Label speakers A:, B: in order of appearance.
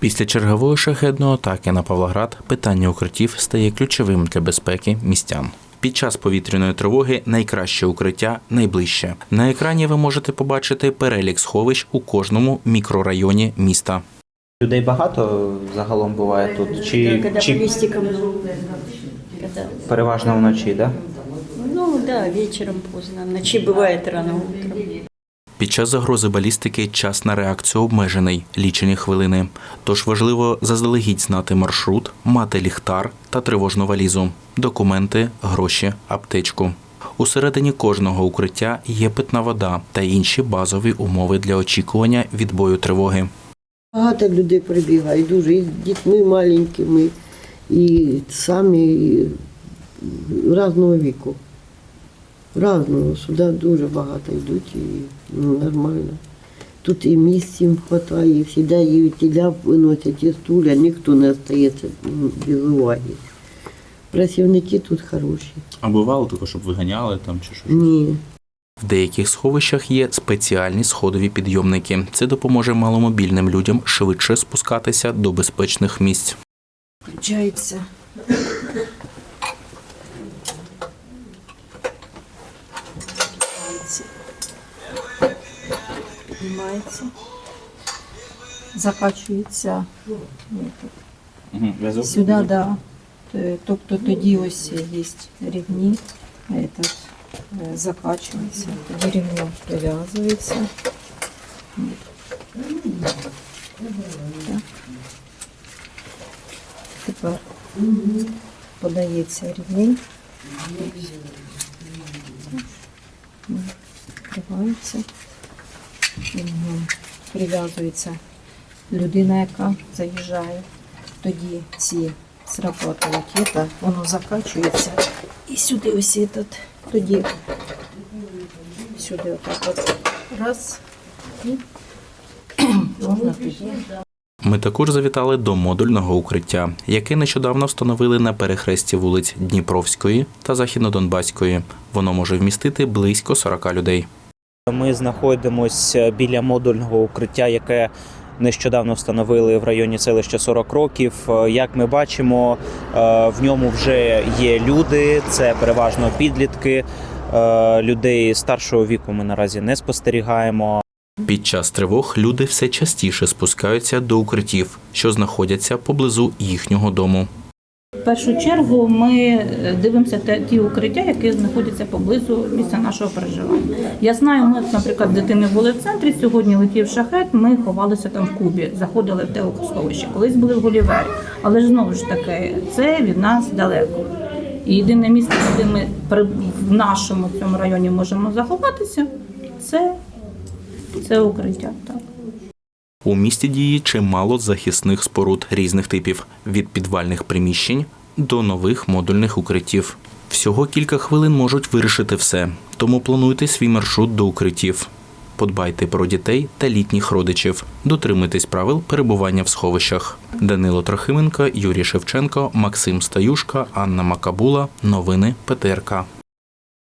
A: Після чергової шахедної атаки на Павлоград питання укриттів стає ключовим для безпеки містян. Під час повітряної тривоги найкраще укриття найближче. На екрані ви можете побачити перелік сховищ у кожному мікрорайоні міста.
B: Людей багато загалом буває тут? Чи,
C: когда
B: чи
C: по когда,
B: переважно вночі, да?
C: ну да, вечером поздно, ночи бывает рано утром.
A: Під час загрози балістики час на реакцію обмежений лічені хвилини. Тож важливо заздалегідь знати маршрут, мати ліхтар та тривожну валізу, документи, гроші, аптечку. Усередині кожного укриття є питна вода та інші базові умови для очікування відбою тривоги.
D: Багато людей прибігають, дуже і з дітьми маленькими, і самі і різного віку. Разного. Сюди дуже багато йдуть і ну, нормально. Тут і місць їм вистачає, і завжди і тіля виносять і стуля, ніхто не залишається без уваги. Працівники тут хороші.
E: А бувало таке, щоб виганяли там чи що?
D: Ні.
A: В деяких сховищах є спеціальні сходові підйомники. Це допоможе маломобільним людям швидше спускатися до безпечних місць.
F: включається. Піднімається, закачується
E: Угу. В'язок?
F: сюди, да. Т- Тобто тоді ось є рівні, этот, е, закачується, тоді рівно прив'язується. Так. Тепер подається рівень. Відкривається. Прив'язується людина, яка заїжджає. Тоді ці срабатують это, воно закачується. І сюди ось этот, тоді сюди отак от раз. І можна тоді.
A: Ми також завітали до модульного укриття, яке нещодавно встановили на перехресті вулиць Дніпровської та Західнодонбаської. Воно може вмістити близько 40 людей.
B: Ми знаходимося біля модульного укриття, яке нещодавно встановили в районі селища 40 років. Е, Як ми бачимо, е, в ньому вже є люди, це переважно підлітки. Е, Людей старшого віку ми наразі не спостерігаємо.
A: Під час тривог люди все частіше спускаються до укриттів, що знаходяться поблизу їхнього дому.
G: В першу чергу ми е, дивимося ті укриття, які знаходяться поблизу місця нашого проживання. Я знаю, ми, наприклад, дитини були в центрі. Сьогодні летів шахет. Ми ховалися там в Кубі, заходили в те сховище. Колись були в Голівері. Але ж знову ж таки, це від нас далеко. І єдине місце, де ми в нашому цьому районі можемо заховатися, це, це укриття. Так.
A: У місті діє чимало захисних споруд різних типів від підвальних приміщень до нових модульних укриттів. Всього кілька хвилин можуть вирішити все, тому плануйте свій маршрут до укриттів. Подбайте про дітей та літніх родичів. Дотримуйтесь правил перебування в сховищах. Данило Трохименко, Юрій Шевченко, Максим Стаюшка, Анна Макабула. Новини ПТРК.